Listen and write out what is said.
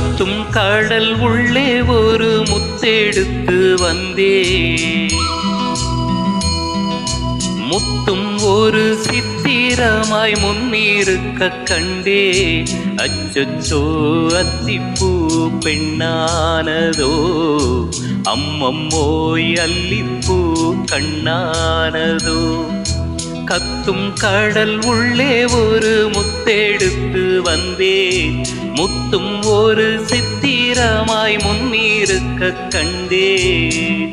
கத்தும் கடல் உள்ளே ஒரு முத்தெடுத்து வந்தே முத்தும் ஒரு சித்திரமாய் முன்னிருக்க கண்டே அச்சச்சோ அத்திப்பூ பெண்ணானதோ அம்மம்மோய் அல்லிப்பூ கண்ணானதோ. கத்தும் கடல் உள்ளே ஒரு தேடுத்து வந்தேன் முத்தும் ஒரு சித்திரமாய் முன்னிருக்க கண்டேன்